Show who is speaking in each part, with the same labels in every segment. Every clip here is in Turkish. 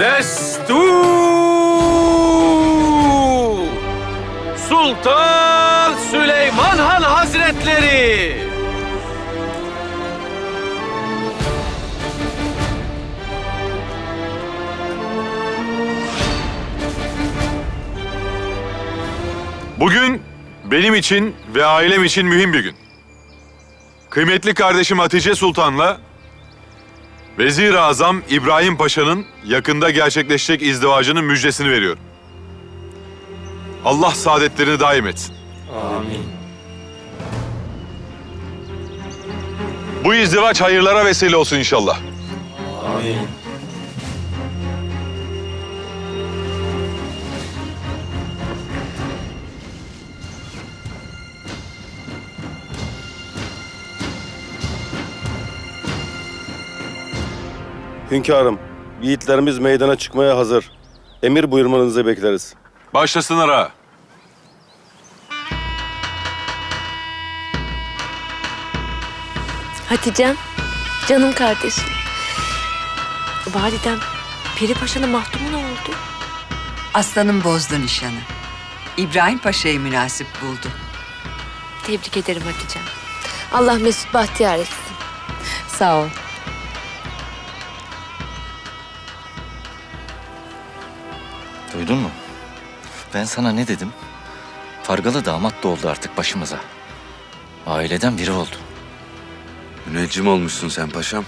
Speaker 1: Destur! Sultan Süleyman Han Hazretleri!
Speaker 2: Bugün benim için ve ailem için mühim bir gün. Kıymetli kardeşim Hatice Sultan'la Vezir-i Azam İbrahim Paşa'nın yakında gerçekleşecek izdivacının müjdesini veriyorum. Allah saadetlerini daim etsin. Amin. Bu izdivaç hayırlara vesile olsun inşallah.
Speaker 3: Hünkârım, yiğitlerimiz meydana çıkmaya hazır. Emir buyurmanızı bekleriz.
Speaker 2: Başlasınlar ha.
Speaker 4: Hatice'm, canım kardeşim. Validem, Piri Paşa'nın mahdumu ne oldu?
Speaker 5: Aslanım bozdu nişanı. İbrahim Paşa'yı münasip buldu.
Speaker 4: Tebrik ederim Hatice'm. Allah Mesut bahtiyar etsin.
Speaker 5: Sağ ol.
Speaker 6: Duydun mu? Ben sana ne dedim? Fargalı damat da oldu artık başımıza. Aileden biri oldu.
Speaker 7: Müneccim olmuşsun sen paşam.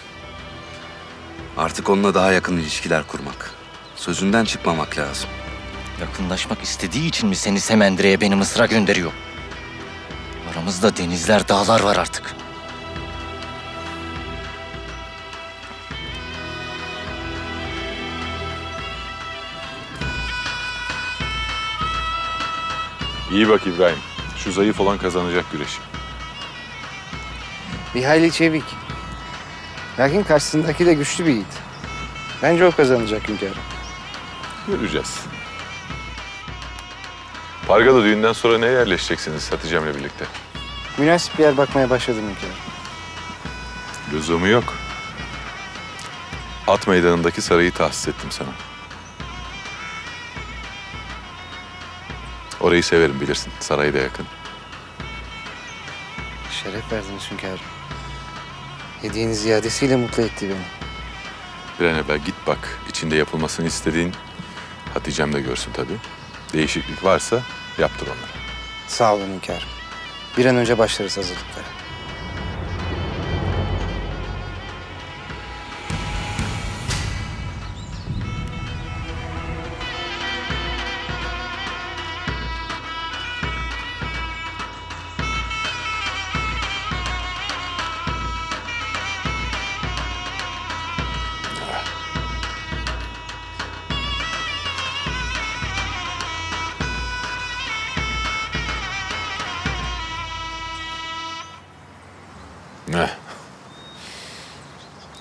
Speaker 7: Artık onunla daha yakın ilişkiler kurmak. Sözünden çıkmamak lazım.
Speaker 6: Yakınlaşmak istediği için mi seni Semendire'ye beni Mısır'a gönderiyor? Aramızda denizler, dağlar var artık.
Speaker 2: İyi bak İbrahim. Şu zayıf olan kazanacak güreşi.
Speaker 8: Bir hayli çevik. Lakin karşısındaki de güçlü bir yiğit. Bence o kazanacak hünkârım.
Speaker 2: Göreceğiz. Pargalı düğünden sonra neye yerleşeceksiniz Hatice'mle birlikte?
Speaker 8: Münasip bir yer bakmaya başladım hünkârım.
Speaker 2: Lüzumu yok. At meydanındaki sarayı tahsis ettim sana. Orayı severim bilirsin. Sarayı da yakın.
Speaker 8: Şeref verdiniz hünkârım. Hediyenin ziyadesiyle mutlu etti beni.
Speaker 2: Bir an evvel git bak. İçinde yapılmasını istediğin Hatice'm de görsün tabii. Değişiklik varsa yaptır onları.
Speaker 8: Sağ olun hünkârım. Bir an önce başlarız hazırlıklara.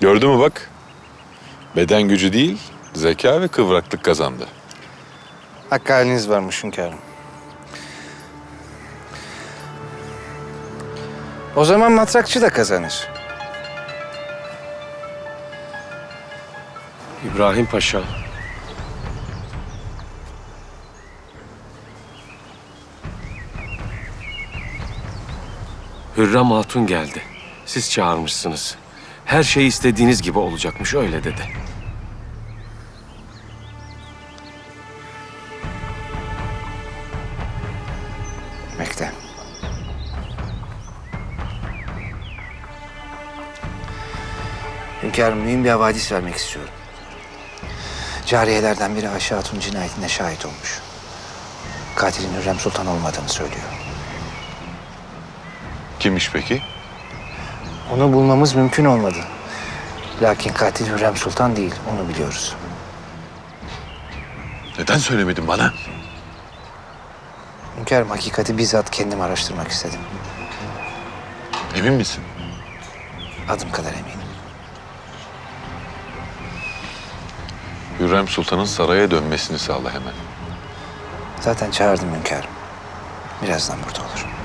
Speaker 2: Gördün mü bak? Beden gücü değil, zeka ve kıvraklık kazandı.
Speaker 8: Hakkı haliniz varmış hünkârım. O zaman matrakçı da kazanır.
Speaker 1: İbrahim Paşa. Hürrem Hatun geldi. Siz çağırmışsınız. Her şey istediğiniz gibi olacakmış öyle dedi.
Speaker 8: Bekle. Hünkârım mühim bir havadis vermek istiyorum. Cariyelerden biri Ayşe Hatun cinayetine şahit olmuş. Katilin Hürrem Sultan olmadığını söylüyor.
Speaker 2: Kimmiş peki?
Speaker 8: Onu bulmamız mümkün olmadı. Lakin katil Hürrem Sultan değil, onu biliyoruz.
Speaker 2: Neden söylemedin bana?
Speaker 8: Hünkârım hakikati bizzat kendim araştırmak istedim.
Speaker 2: Emin misin?
Speaker 8: Adım kadar eminim.
Speaker 2: Hürrem Sultan'ın saraya dönmesini sağla hemen.
Speaker 8: Zaten çağırdım hünkârım. Birazdan burada olur.